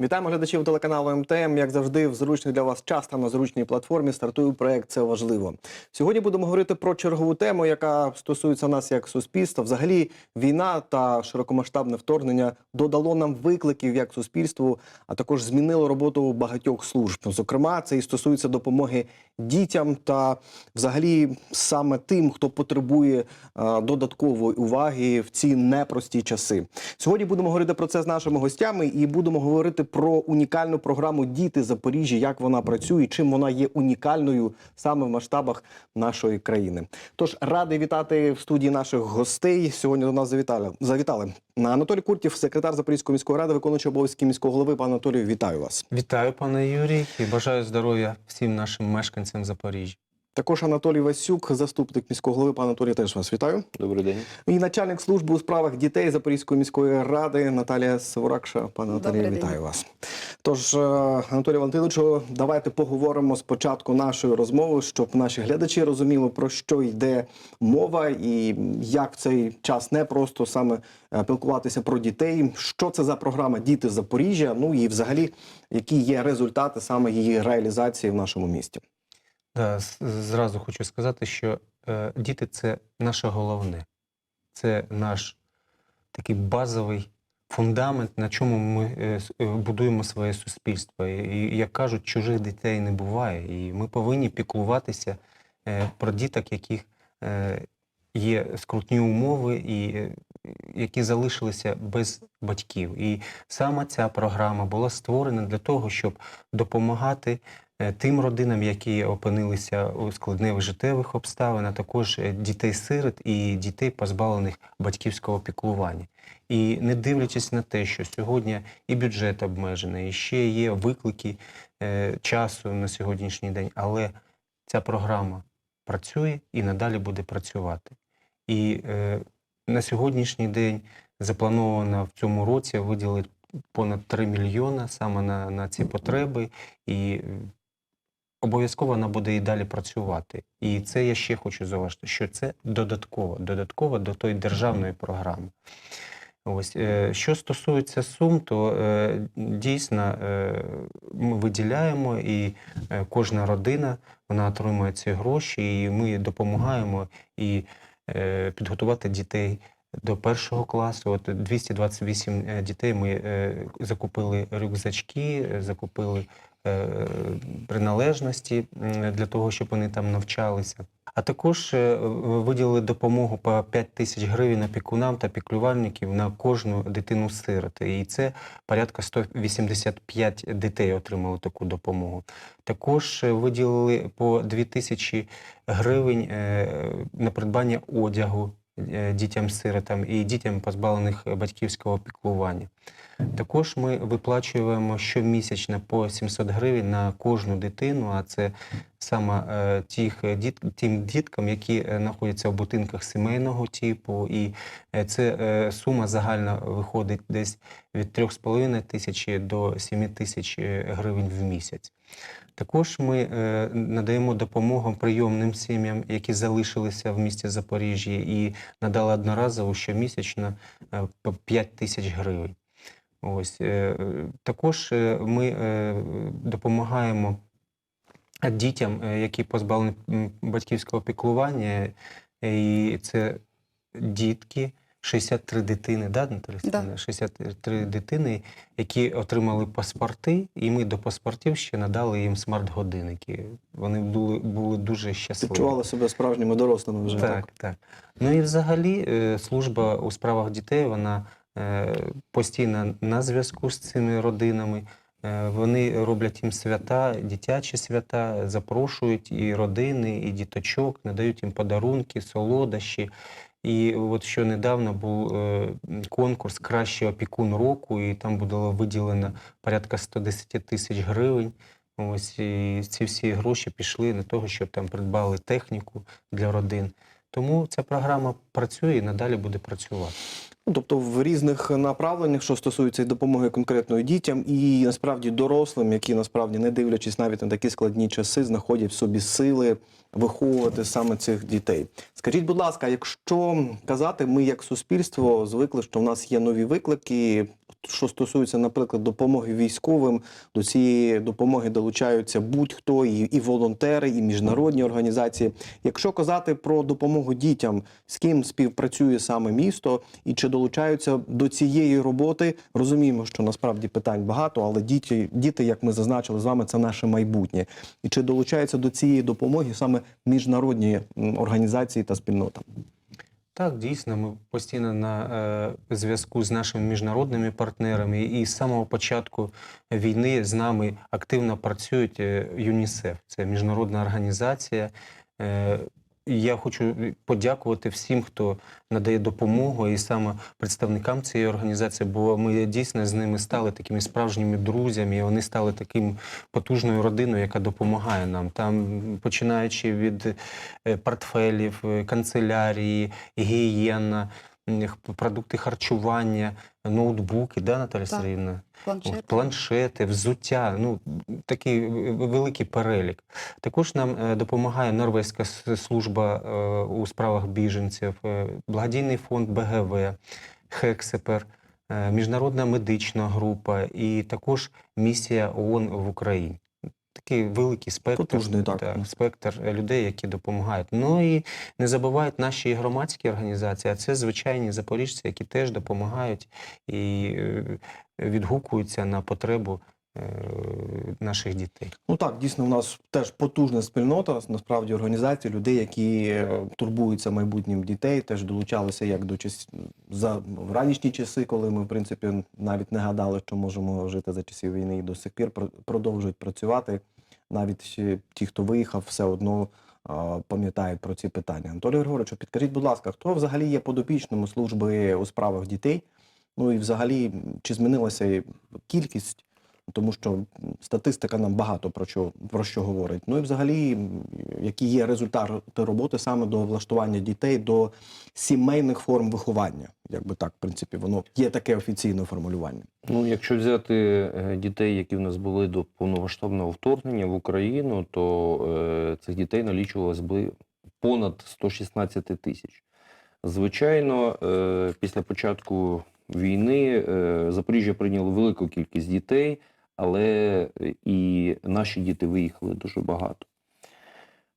Вітаємо глядачів телеканалу МТМ. Як завжди, в зручний для вас час та на зручній платформі стартує проект Це важливо. Сьогодні будемо говорити про чергову тему, яка стосується нас як суспільства. Взагалі, війна та широкомасштабне вторгнення додало нам викликів як суспільству, а також змінило роботу багатьох служб. Зокрема, це і стосується допомоги дітям та взагалі саме тим, хто потребує е, додаткової уваги в ці непрості часи. Сьогодні будемо говорити про це з нашими гостями і будемо говорити про унікальну програму Діти Запоріжжя, як вона працює, і чим вона є унікальною саме в масштабах нашої країни. Тож радий вітати в студії наших гостей. Сьогодні до нас завітали. Завітали Анатолій Куртів, секретар Запорізької міської ради, виконуючий обов'язки міського голови. Пане Анатолію, вітаю вас. Вітаю, пане Юрій, і бажаю здоров'я всім нашим мешканцям Запоріжжя. Також Анатолій Васюк, заступник міського голови. Пане Анатолій, теж вас вітаю. Добрий день. І начальник служби у справах дітей Запорізької міської ради Наталія Саворакша. Пане Наталія, день. вітаю вас. Тож, е, Анатолій Валентиновичу, давайте поговоримо спочатку нашої розмови, щоб наші глядачі розуміли, про що йде мова, і як в цей час не просто саме е, пілкуватися про дітей. Що це за програма Діти Запоріжжя? Ну і взагалі, які є результати саме її реалізації в нашому місті. З- зразу хочу сказати, що е, діти це наше головне, це наш такий базовий фундамент, на чому ми е, е, будуємо своє суспільство. І, як кажуть, чужих дітей не буває. І ми повинні піклуватися е, про діток, яких е, є скрутні умови і е, які залишилися без батьків. І саме ця програма була створена для того, щоб допомагати е, тим родинам, які опинилися у складних життєвих обставин, а також е, дітей-сирот і дітей, позбавлених батьківського піклування. І не дивлячись на те, що сьогодні і бюджет обмежений, і ще є виклики е, часу на сьогоднішній день, але ця програма працює і надалі буде працювати. І е, на сьогоднішній день заплановано в цьому році виділити понад 3 мільйона саме на, на ці потреби, і е, обов'язково вона буде і далі працювати. І це я ще хочу зауважити, що це додатково, додатково до тої державної програми. Ось е, що стосується сум, то е, дійсно е, ми виділяємо, і кожна родина вона отримує ці гроші, і ми допомагаємо і підготувати дітей до першого класу. От 228 е, дітей ми закупили рюкзачки, закупили приналежності для того, щоб вони там навчалися. А також е, виділили допомогу по 5 тисяч гривень опікунам та піклювальників на кожну дитину сироти. І це порядка 185 дітей отримали таку допомогу. Також е, виділили по 2 тисячі гривень е, на придбання одягу е, дітям-сиротам і дітям, позбавлених батьківського піклування. Також ми виплачуємо щомісячно по 700 гривень на кожну дитину, а це саме е, тих тим діткам, які е, знаходяться в будинках сімейного типу, і е, це сума загальна виходить десь від 3,5 тисячі до 7 тисяч гривень в місяць. Також ми надаємо допомогу прийомним сім'ям, які залишилися в місті Запоріжжя, і надали одноразово щомісячно е, по 5 тисяч гривень. Ось е, також е, ми е, допомагаємо дітям, які позбавлені батьківського піклування, і це дітки. 63 дитини, да, Да. 63 дитини, які отримали паспорти, і ми до паспортів ще надали їм смарт-годинники. Вони були, були дуже щасливі. Відчували себе справжніми дорослими вже. Так, так. Ну і взагалі служба у справах дітей вона постійно на зв'язку з цими родинами. Е, Вони роблять їм свята, дитячі свята, запрошують і родини, і діточок, надають їм подарунки, солодощі. І от що недавно був е, конкурс Кращий опікун року, і там було виділено порядка 110 тисяч гривень. Ось і ці всі гроші пішли на того, щоб там придбали техніку для родин. Тому ця програма працює і надалі буде працювати. Ну, Тобто в різних направленнях, що стосується допомоги конкретно дітям, і насправді дорослим, які насправді, не дивлячись навіть на такі складні часи, знаходять в собі сили виховувати саме цих дітей. Скажіть, будь ласка, якщо казати, ми як суспільство звикли, що в нас є нові виклики, що стосується, наприклад, допомоги військовим, до цієї допомоги долучаються будь-хто, і, і волонтери, і міжнародні організації. Якщо казати про допомогу дітям, з ким співпрацює саме місто, і чи долучаються до цієї роботи, розуміємо, що насправді питань багато, але діти, діти, як ми зазначили з вами, це наше майбутнє. І чи долучаються до цієї допомоги саме міжнародні організації та спільнота? Так, дійсно, ми постійно на е, зв'язку з нашими міжнародними партнерами, і з самого початку війни з нами активно працюють е, ЮНІСЕФ. Це міжнародна організація. Е, я хочу подякувати всім, хто надає допомогу, і саме представникам цієї організації, бо ми дійсно з ними стали такими справжніми друзями. і Вони стали таким потужною родиною, яка допомагає нам. Там починаючи від е, портфелів, е, канцелярії, гігієна, продукти харчування, ноутбуки, да, Наталя Так. Сергіївна? Планшет. От, планшети, взуття, ну такий великий перелік. Також нам е, допомагає Норвезька служба е, у справах біженців, е, благодійний фонд БГВ, Хексепер, міжнародна медична група і також місія ООН в Україні. Такий великий спектр, Потужний, так. спектр е, людей, які допомагають. Ну і не забувають наші громадські організації, а це звичайні запоріжці, які теж допомагають і е, відгукуються на потребу наших дітей. Ну так, дійсно, у нас теж потужна спільнота, насправді організації, людей, які е, турбуються майбутнім дітей, теж долучалися як до час за в ранішні часи, коли ми, в принципі, навіть не гадали, що можемо жити за часів війни, і до сих пір продовжують працювати. Навіть ті, хто виїхав, все одно пам'ятають про ці питання. Анатолій Григорович, підкажіть, будь ласка, хто взагалі є подопічними служби у справах дітей? Ну і взагалі, чи змінилася кількість тому що статистика нам багато про що, про що говорить. Ну і взагалі, які є результати роботи саме до влаштування дітей до сімейних форм виховання. Якби так, в принципі, воно є таке офіційне формулювання. Ну, якщо взяти е, дітей, які в нас були до повномасштабного вторгнення в Україну, то е, цих дітей налічувалось би понад 116 тисяч. Звичайно, е, після початку війни е, Запоріжжя прийняло велику кількість дітей, але е, і наші діти виїхали дуже багато.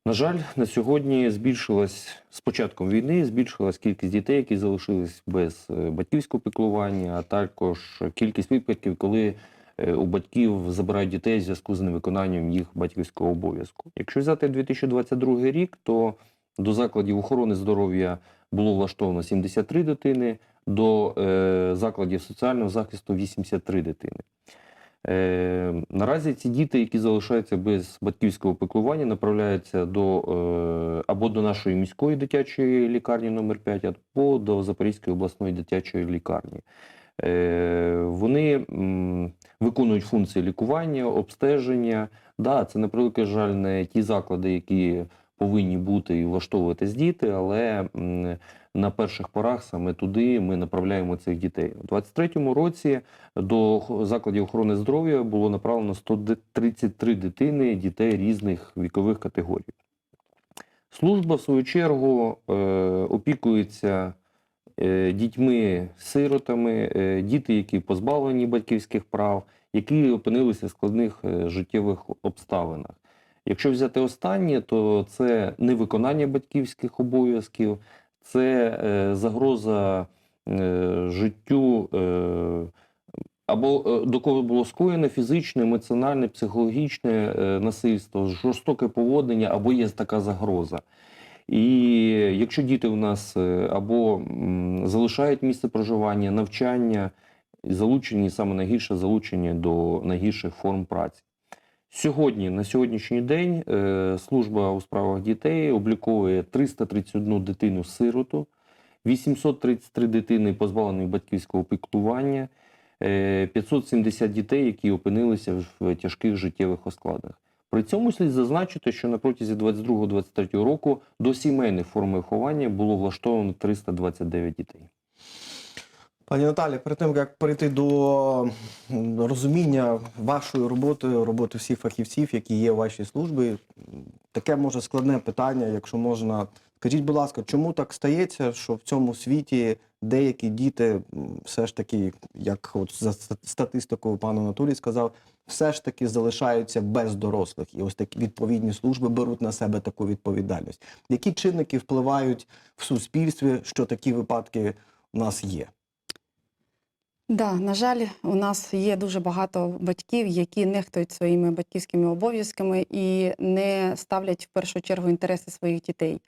На жаль, на сьогодні збільшилась з початком війни, збільшилась кількість дітей, які залишились без е, батьківського піклування, а також кількість випадків, коли е, у батьків забирають дітей в зв'язку з невиконанням їх батьківського обов'язку. Якщо взяти 2022 рік, то до закладів охорони здоров'я було влаштовано 73 дитини, до закладів соціального захисту 83 дитини. Е, наразі ці діти, які залишаються без батьківського піклування, направляються до е, або до нашої міської дитячої лікарні номер 5 або до Запорізької обласної дитячої лікарні. Е, вони м, виконують функції лікування, обстеження. Да, це, на превеликий жаль, не ті заклади, які повинні бути і влаштовуватись діти, але на перших порах саме туди ми направляємо цих дітей. У 23-му році до закладів охорони здоров'я було направлено 133 дитини дітей різних вікових категорій. Служба, в свою чергу, е, опікується е, дітьми-сиротами, е, діти, які позбавлені батьківських прав, які опинилися в складних життєвих обставинах. Якщо взяти останнє, то це невиконання батьківських обов'язків, це е, загроза е, життю е, або е, до кого було скоєне фізичне, емоціональне, психологічне е, насильство, жорстоке поводження, або є така загроза. І якщо діти у нас е, або залишають місце проживання, навчання, залучені саме найгірше залучені до найгірших форм праці. Сьогодні, на сьогоднішній день, е, служба у справах дітей обліковує 331 дитину сироту, 833 дитини позбавлені батьківського піклування, е, 570 дітей, які опинилися в тяжких життєвих оскладах. При цьому слід зазначити, що на протязі 22-23 року до сімейних форм виховання було влаштовано 329 дітей. Пані Наталі, перед тим як перейти до розуміння вашої роботи, роботи всіх фахівців, які є у вашій службі, таке може складне питання, якщо можна. Скажіть, будь ласка, чому так стається, що в цьому світі деякі діти все ж таки, як от за статистикою пан Анатолій сказав, все ж таки залишаються без дорослих. І ось такі відповідні служби беруть на себе таку відповідальність. Які чинники впливають в суспільстві, що такі випадки у нас є? Да, на жаль, у нас є дуже багато батьків, які нехтують своїми батьківськими обов'язками і не ставлять в першу чергу інтереси своїх дітей.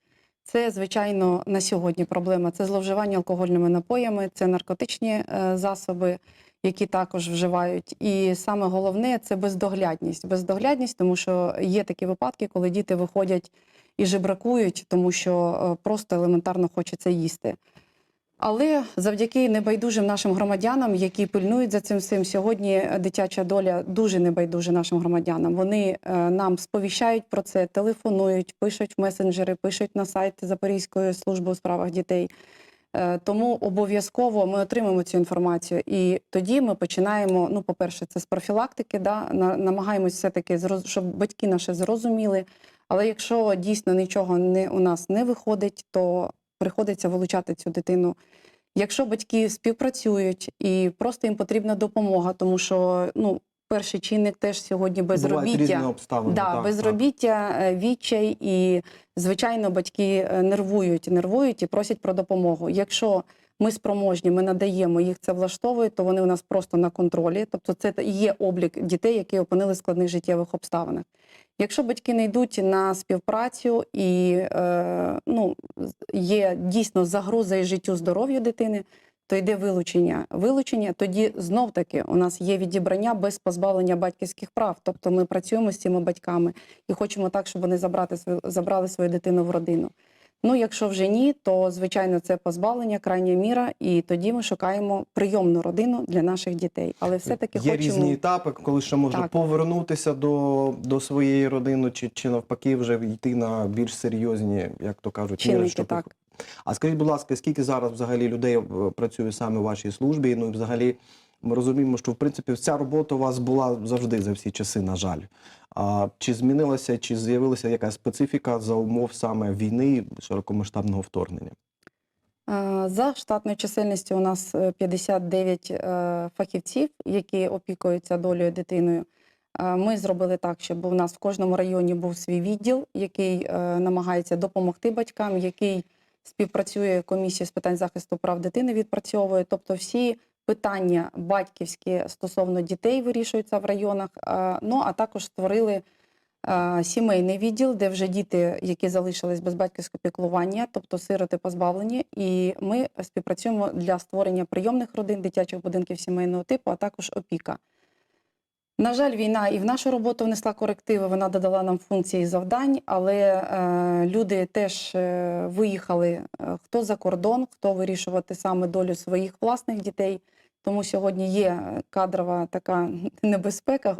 Це, звичайно, на сьогодні проблема. Це зловживання алкогольними напоями, це наркотичні е, засоби, які також вживають. І саме головне це бездоглядність. Бездоглядність, тому що є такі випадки, коли діти виходять і жебракують, тому що е, просто елементарно хочеться їсти. Але завдяки небайдужим нашим громадянам, які пильнують за цим всім, сьогодні дитяча доля дуже небайдужа нашим громадянам. Вони е, нам сповіщають про це, телефонують, пишуть в месенджери, пишуть на сайт Запорізької служби у справах дітей. Е, Тому обов'язково ми отримаємо цю інформацію, і тоді ми починаємо. Ну, по-перше, це з профілактики, да, на- намагаємось все-таки зроз- щоб батьки наші зрозуміли. Але якщо дійсно нічого не у нас не виходить, то приходиться вилучати цю дитину. Якщо батьки співпрацюють і просто їм потрібна допомога, тому що ну, перший чинник теж сьогодні безробіття. Да, так, так. безробіття, е, відчай, і звичайно, батьки е, нервують, нервують і просять про допомогу. Якщо ми спроможні, ми надаємо їх це влаштовує, то вони у нас просто на контролі. Тобто, це є облік дітей, які опинили в складних життєвих обставинах. Якщо батьки не йдуть на співпрацю і е, ну, є дійсно загроза і життю здоров'ю дитини, то йде вилучення. Вилучення тоді знов таки у нас є відібрання без позбавлення батьківських прав. Тобто ми працюємо з цими батьками і хочемо так, щоб вони забрати забрали свою дитину в родину. Ну, якщо вже ні, то звичайно це позбавлення, крайня міра, і тоді ми шукаємо прийомну родину для наших дітей. Але все-таки Є хочемо різні етапи, коли ще можна Так. повернутися до, до своєї родини, чи, чи навпаки вже йти на більш серйозні, як то кажуть, міри, щоб Так. А скажіть, будь ласка, скільки зараз взагалі людей е, працює саме в вашій службі? Ну і взагалі ми розуміємо, що в принципі ця робота у вас була завжди за всі часи, на жаль. А чи змінилася, чи з'явилася якась специфіка за умов саме війни широкомасштабного вторгнення? Е, За штатною чисельністю у нас е, 59 е, фахівців, які опікуються долею дитиною. Е, Ми зробили так, щоб у нас в кожному районі був свій відділ, який е, намагається допомогти батькам, який співпрацює комісія з питань захисту прав дитини, відпрацьовує. Тобто всі питання батьківські стосовно дітей вирішуються в районах. Ну а також створили сімейний відділ, де вже діти, які залишились без батьківського піклування, тобто сироти позбавлені, і ми співпрацюємо для створення прийомних родин, дитячих будинків сімейного типу, а також опіка. На жаль, війна і в нашу роботу внесла корективи, вона додала нам функції завдань, але е, люди теж е, виїхали е, хто за кордон, хто вирішувати саме долю своїх власних дітей. Тому сьогодні є кадрова така небезпека.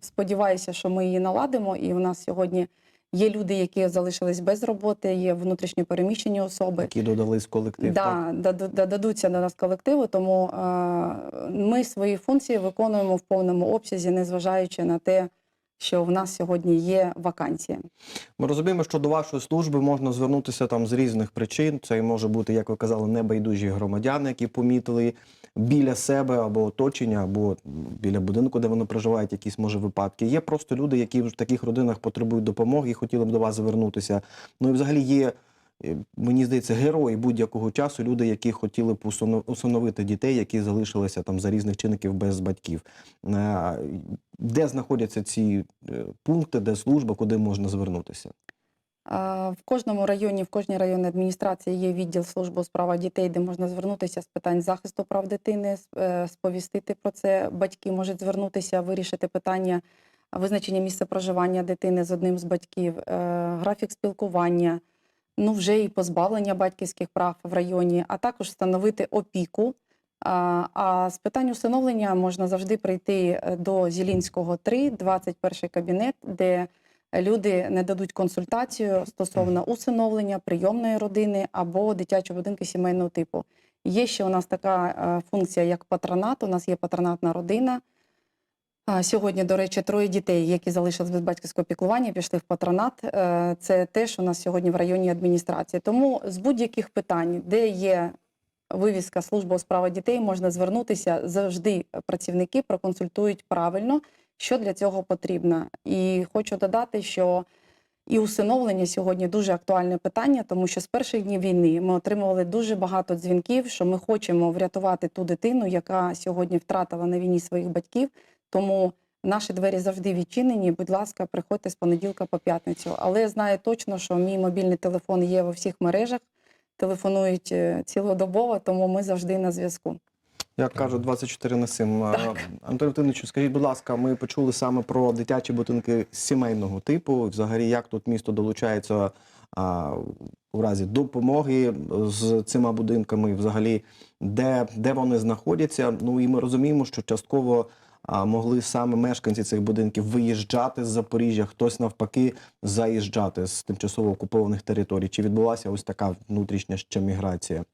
Сподіваюся, що ми її наладимо. І у нас сьогодні є люди, які залишились без роботи, є внутрішньо переміщені особи. Які додались колектив? Да, так? додадуться до нас колективу, тому е, ми свої функції виконуємо в повному обсязі, незважаючи на те, що в нас сьогодні є вакансія. Ми розуміємо, що до вашої служби можна звернутися там з різних причин. Це може бути, як ви казали, небайдужі громадяни, які помітили біля себе або оточення, або біля будинку, де вони проживають, якісь може випадки. Є просто люди, які в таких родинах потребують допомоги і хотіли б до вас звернутися. Ну і взагалі є. Е, Мені здається, герої будь-якого часу, люди, які хотіли б усино- усиновити дітей, які залишилися там за різних чинників без батьків. Е, Де знаходяться ці е, пункти, де служба, куди можна звернутися? В кожному районі, в кожній районній адміністрації є відділ служби у справах дітей, де можна звернутися з питань захисту прав дитини, сповістити про це. Батьки можуть звернутися, вирішити питання визначення місця проживання дитини з одним з батьків, графік спілкування, ну вже і позбавлення батьківських прав в районі, а також встановити опіку. А, з питань усиновлення можна завжди прийти е, до Зілінського 3, 21 кабінет, де люди не дадуть консультацію стосовно усиновлення, прийомної родини або дитячого будинку сімейного типу. Є ще у нас така е, функція, як патронат. У нас є патронатна родина. Сьогодні, до речі, троє дітей, які залишились без батьківського піклування, пішли в патронат. Е, Це теж у нас сьогодні в районній адміністрації. Тому з будь-яких питань, де є вивіска служба у справах дітей, можна звернутися. Завжди працівники проконсультують правильно, що для цього потрібно. І хочу додати, що і усиновлення сьогодні дуже актуальне питання, тому що з перших днів війни ми отримували дуже багато дзвінків, що ми хочемо врятувати ту дитину, яка сьогодні втратила на війні своїх батьків. Тому наші двері завжди відчинені. Будь ласка, приходьте з понеділка по п'ятницю. Але я знаю точно, що мій мобільний телефон є у всіх мережах. Телефонують е, цілодобово, тому ми завжди на зв'язку. Як кажуть, 24 на 7. А, Антон Антоновичу, скажіть, будь ласка, ми почули саме про дитячі будинки сімейного типу. Взагалі, як тут місто долучається а, у разі допомоги з цими будинками, взагалі, де, де вони знаходяться? Ну і ми розуміємо, що частково могли саме мешканці цих будинків виїжджати з Запоріжжя, хтось навпаки заїжджати з тимчасово окупованих територій. Чи відбулася ось така внутрішня ще міграція?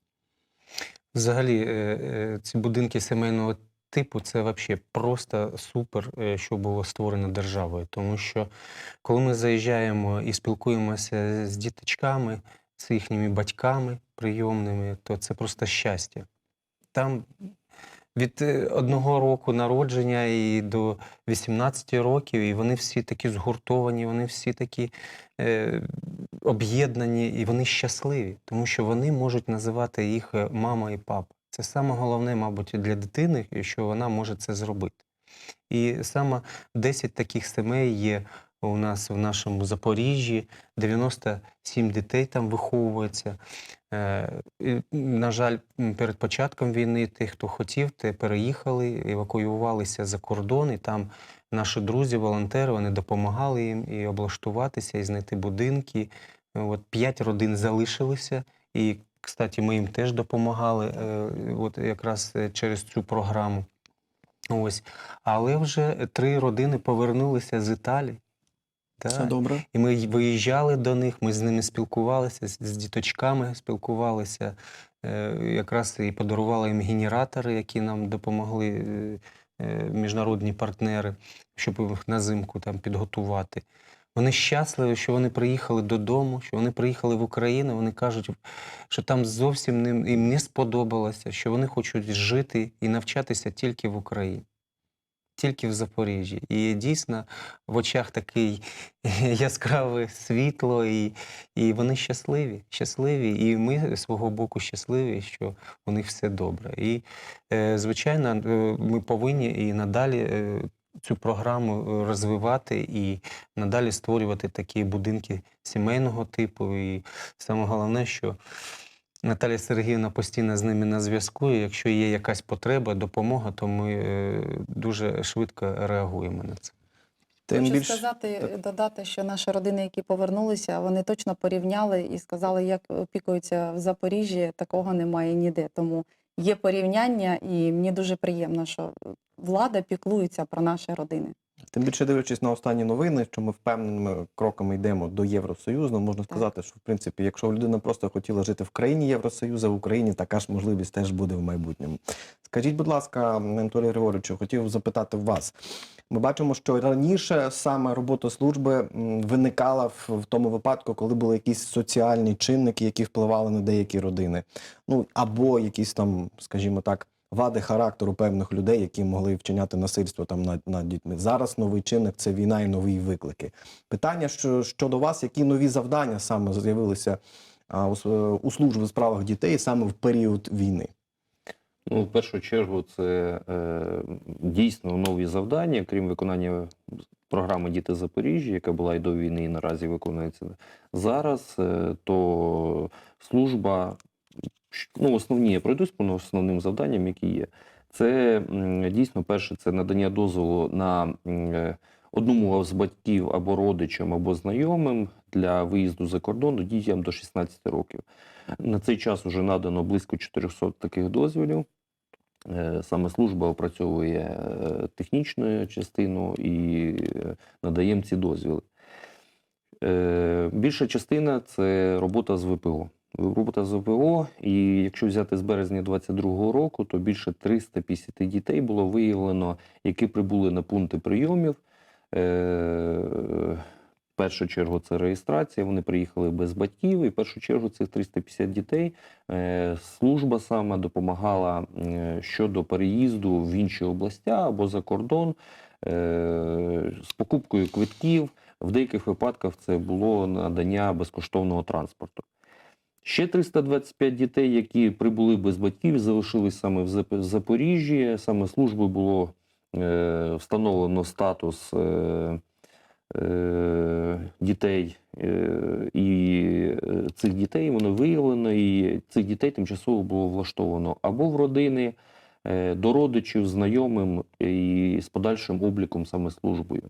Взагалі, е, е, ці будинки сімейного типу це взагалі просто супер, е, що було створено державою. Тому що коли ми заїжджаємо і спілкуємося з діточками, з їхніми батьками прийомними, то це просто щастя. Там від е, одного року народження і до 18 років, і вони всі такі згуртовані, вони всі такі е, об'єднані, і вони щасливі, тому що вони можуть називати їх е, мама і папа. Це саме головне, мабуть, для дитини, що вона може це зробити. І саме 10 таких сімей є у нас в нашому Запоріжжі, 97 дітей там виховується. Е, На жаль, перед початком війни ті, хто хотів, те переїхали, евакуювалися за кордон, і там наші друзі, волонтери, вони допомагали їм і облаштуватися, і знайти будинки. От п'ять родин залишилися, і, кстати, ми їм теж допомагали е, от якраз через цю програму. Ось. Але вже три родини повернулися з Італії. Все добре. І ми виїжджали до них, ми з ними спілкувалися, з, з діточками спілкувалися. Е, якраз і подарували їм генератори, які нам допомогли е, е, міжнародні партнери, щоб їх на зимку там підготувати. Вони щасливі, що вони приїхали додому, що вони приїхали в Україну. Вони кажуть, що там зовсім їм не сподобалося, що вони хочуть жити і навчатися тільки в Україні, тільки в Запоріжжі. І дійсно в очах такий яскраве світло, і, і вони щасливі, щасливі. І ми з свого боку щасливі, що у них все добре. І, е, звичайно, е, ми повинні і надалі. е, Цю програму розвивати і надалі створювати такі будинки сімейного типу. І саме головне, що Наталія Сергіївна постійно з ними на зв'язку. І якщо є якась потреба, допомога, то ми е, дуже швидко реагуємо на це. Тим Хочу більш сказати, додати, що наші родини, які повернулися, вони точно порівняли і сказали, як опікуються в Запоріжжі, такого немає ніде. Тому є порівняння, і мені дуже приємно, що влада піклується про наші родини. Тим більше дивлячись на останні новини, що ми впевненими кроками йдемо до Євросоюзу, можна сказати, що в принципі, якщо людина просто хотіла жити в країні Євросоюзу, в Україні така ж можливість теж буде в майбутньому. Скажіть, будь ласка, Анатолій Григоровичу, хотів запитати вас. Ми бачимо, що раніше саме робота служби виникала в, тому випадку, коли були якісь соціальні чинники, які впливали на деякі родини. Ну або якісь там, скажімо так, вади характеру певних людей, які могли вчиняти насильство там над, над дітьми. Зараз новий чинник це війна і нові виклики. Питання що, щодо вас, які нові завдання саме з'явилися у, у служби в справах дітей саме в період війни? Ну, в першу чергу, це е, дійсно нові завдання, крім виконання програми Діти Запоріжжя, яка була і до війни, і наразі виконується зараз, е, то служба, ну, основні я пройдусь по основним завданням, які є. Це дійсно перше, це надання дозволу на е, одному з батьків або родичам, або знайомим для виїзду за кордон дітям до 16 років. На цей час вже надано близько 400 таких дозволів. Е, Саме служба опрацьовує е, технічну частину і е, надає їм ці дозвіли. Більша частина це робота з ВПО. Робота з ВПО, і якщо взяти з березня 2022 року, то більше 350 дітей було виявлено, які прибули на пункти прийомів. Першу чергу це реєстрація. Вони приїхали без батьків, і в першу чергу цих 350 дітей е, служба саме допомагала е, щодо переїзду в інші області або за кордон е, з покупкою квитків. В деяких випадках це було надання безкоштовного транспорту. Ще 325 дітей, які прибули без батьків, залишились саме в Запоріжжі. Саме службою було встановлено статус дітей, е, і е, цих дітей воно виявлено, і цих дітей тимчасово було влаштовано або в родини, е, до родичів, знайомим і з подальшим обліком саме службою.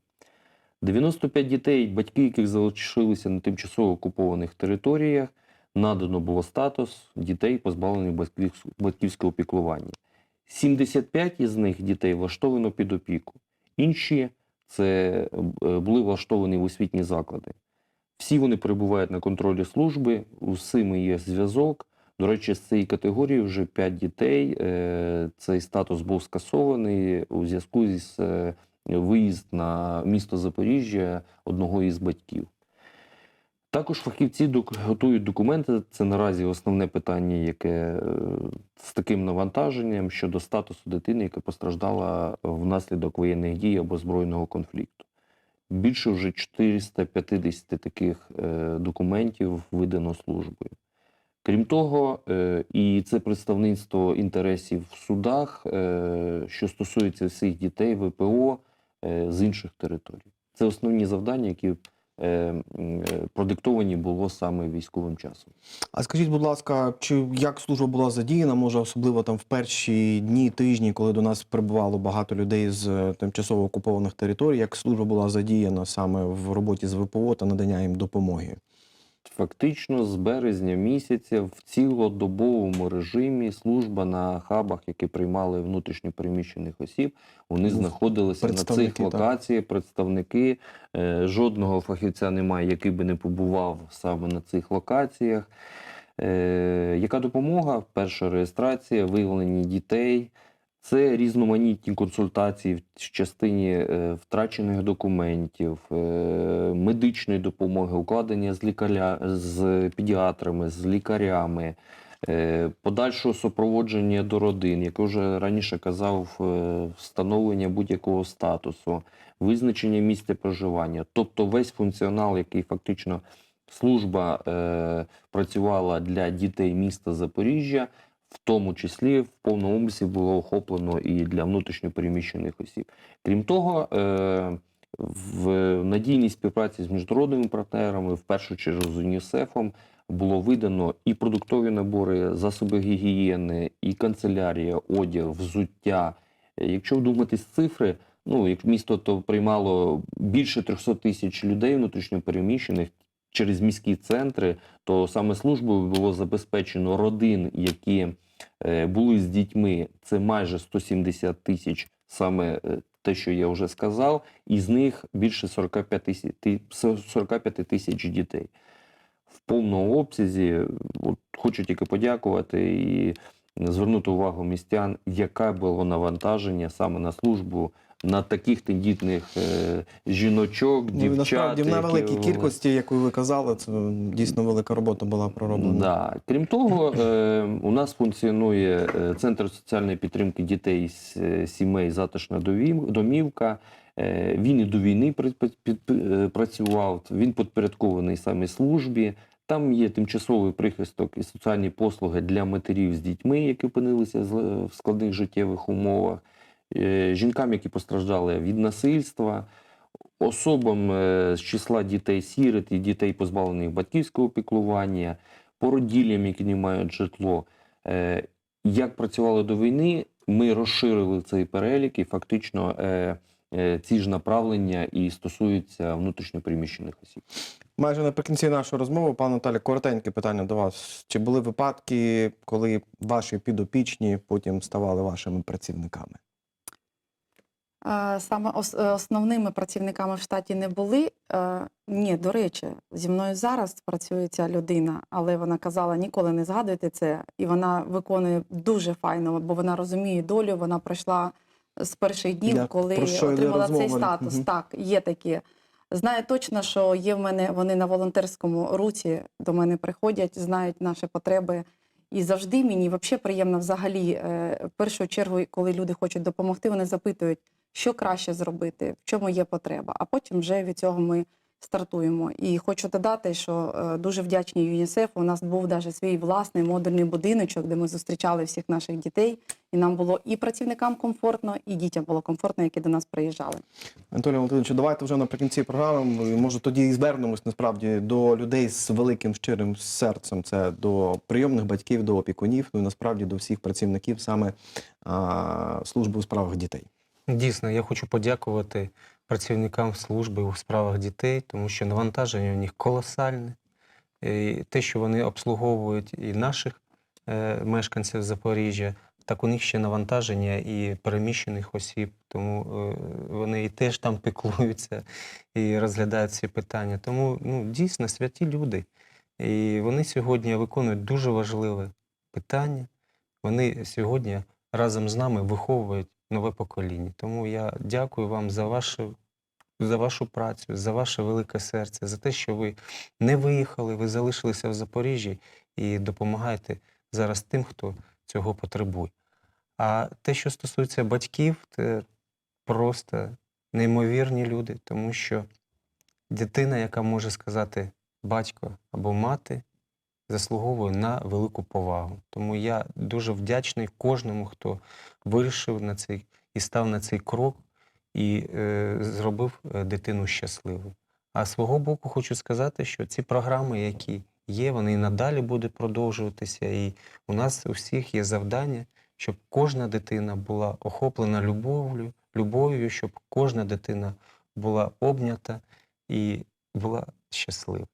95 дітей, батьки, яких залишилися на тимчасово окупованих територіях, надано було статус дітей, позбавлених батьків- батьківського піклування. 75 із них дітей влаштовано під опіку. Інші це е, були влаштовані в освітні заклади. Всі вони перебувають на контролі служби, усіми є зв'язок. До речі, з цієї категорії вже 5 дітей. е, Цей статус був скасований у зв'язку з е, виїзд на місто Запоріжжя одного із батьків. Також фахівці готують документи. Це наразі основне питання, яке е, з таким навантаженням щодо статусу дитини, яка постраждала внаслідок воєнних дій або збройного конфлікту. Більше вже 450 таких е, документів видано службою. Крім того, е, і це представництво інтересів в судах, що стосується всіх дітей ВПО з інших територій. Це основні завдання, які продиктовані було саме військовим часом. А скажіть, будь ласка, чи як служба була задіяна, може, особливо там в перші дні, тижні, коли до нас прибувало багато людей з е, тимчасово окупованих територій, як служба була задіяна саме в роботі з ВПО та надання їм допомоги? Фактично з березня місяця в цілодобовому режимі служба на хабах, які приймали внутрішньо переміщених осіб, вони Ну, знаходилися на цих локаціях. Представники е, жодного фахівця немає, який би не побував саме на цих локаціях. Е, яка допомога? Перша реєстрація, виявлення дітей. Це різноманітні консультації в частині е, втрачених документів, е, медичної допомоги, укладення з лікаря з педіатрами, з лікарями, е, подальшого супроводження до родин, як вже раніше казав, встановлення будь-якого статусу, визначення місця проживання, тобто весь функціонал, який фактично служба працювала для дітей міста Запоріжжя в тому числі в повному обсязі було охоплено і для внутрішньопереміщених осіб. Крім того, е, в надійній співпраці з міжнародними партнерами, в першу чергу з ЮНІСЕФом, було видано і продуктові набори, засоби гігієни, і канцелярія, одяг, взуття. Якщо вдуматись цифри, ну як місто то приймало більше 300 тисяч людей внутрішньопереміщених через міські центри, то саме службою було забезпечено родин, які е, були з дітьми. Це майже 170 тисяч, саме е, те, що я вже сказав, і з них більше 45 тисяч 45 тисяч дітей. В повному обсязі от, хочу тільки подякувати і звернути увагу містян, яке було навантаження саме на службу. На таких тендітних е, жіночок, Ну, дівчат. насправді на великій були. кількості, як ви казали, це дійсно велика робота була пророблена. Да. Крім того, е, у нас функціонує е, Центр соціальної підтримки дітей з сімей Затишна домівка. Він і до війни працював, він підпорядкований саме службі. Там є тимчасовий прихисток і соціальні послуги для матерів з дітьми, які опинилися в складних життєвих умовах, жінкам, які постраждали від насильства, особам е, з числа дітей-сірит і дітей, позбавлених батьківського піклування, породіллям, які не мають житло. Е, Як працювали до війни, ми розширили цей перелік і фактично е, е, ці ж направлення і стосуються внутрішньопереміщених осіб. Майже наприкінці нашої розмови, пане Наталі, коротеньке питання до вас. Чи були випадки, коли ваші підопічні потім ставали вашими працівниками? Саме е, основними працівниками в штаті не були. Е, Ні, до речі, зі мною зараз працює ця людина, але вона казала, ніколи не згадуйте це. І вона виконує дуже файно, бо вона розуміє долю. Вона пройшла з перших днів, Я- коли отримала цей статус. Мгм. Так, є такі. Знаю точно, що є в мене вони на волонтерському руці до мене приходять, знають наші потреби. І завжди мені взагалі приємно взагалі, е, в першу чергу, коли люди хочуть допомогти, вони запитують, що краще зробити, в чому є потреба. А потім вже від цього ми стартуємо. І хочу додати, що е, дуже вдячні ЮНІСЕФ. У нас був навіть свій власний модульний будиночок, де ми зустрічали всіх наших дітей. І нам було і працівникам комфортно, і дітям було комфортно, які до нас приїжджали. Анатолій Валентинович, давайте вже наприкінці програми. Може, тоді і звернемось насправді до людей з великим щирим серцем. Це до прийомних батьків, до опікунів, ну і насправді до всіх працівників саме а, служби у справах дітей. Дійсно, я хочу подякувати працівникам служби у справах дітей, тому що навантаження у них колосальне. І те, що вони обслуговують і наших е, мешканців Запоріжжя, так у них ще навантаження і переміщених осіб, тому е, вони і теж там піклуються і розглядають ці питання. Тому ну, дійсно святі люди. І вони сьогодні виконують дуже важливе питання. Вони сьогодні разом з нами виховують нове покоління. Тому я дякую вам за вашу, за вашу працю, за ваше велике серце, за те, що ви не виїхали, ви залишилися в Запоріжжі і допомагаєте зараз тим, хто цього потребує. А те, що стосується батьків, це просто неймовірні люди, тому що дитина, яка може сказати батько або мати, заслуговує на велику повагу. Тому я дуже вдячний кожному, хто вирішив на цей і став на цей крок і е, зробив е, дитину щасливою. А свого боку хочу сказати, що ці програми, які є, вони і надалі будуть продовжуватися. І у нас у всіх є завдання, щоб кожна дитина була охоплена любов'ю, любов'ю, щоб кожна дитина була обнята і була щаслива.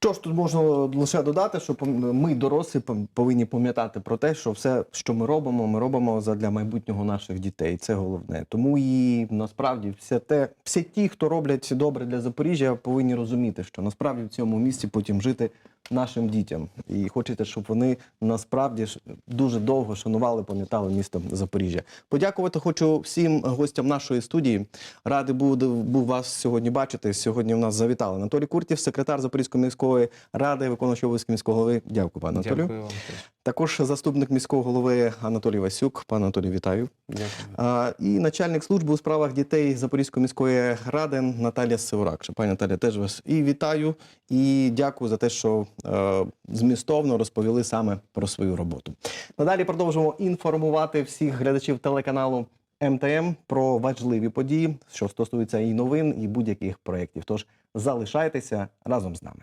Що ж тут можна лише додати, що ми, дорослі, повинні пам'ятати про те, що все, що ми робимо, ми робимо задля майбутнього наших дітей. Це головне. Тому і насправді все те, всі ті, хто роблять добре для Запоріжжя, повинні розуміти, що насправді в цьому місті потім жити нашим дітям. І хочете, щоб вони насправді дуже довго шанували, пам'ятали місто Запоріжжя. Подякувати хочу всім гостям нашої студії. Радий був, був вас сьогодні бачити. Сьогодні у нас завітали Анатолій Куртів, секретар Запорізької міської ради, виконуючий обов'язки міського голови. Дякую, пане Анатолію. Дякую вам. Також заступник міського голови Анатолій Васюк. Пане Анатолій, вітаю. Дякую. А, і начальник служби у справах дітей Запорізької міської ради Наталія Сивурак. Пані Наталія, теж вас і вітаю, і дякую за те, що е, змістовно розповіли саме про свою роботу. Надалі продовжимо інформувати всіх глядачів телеканалу МТМ про важливі події, що стосуються і новин, і будь-яких проєктів. Тож залишайтеся разом з нами.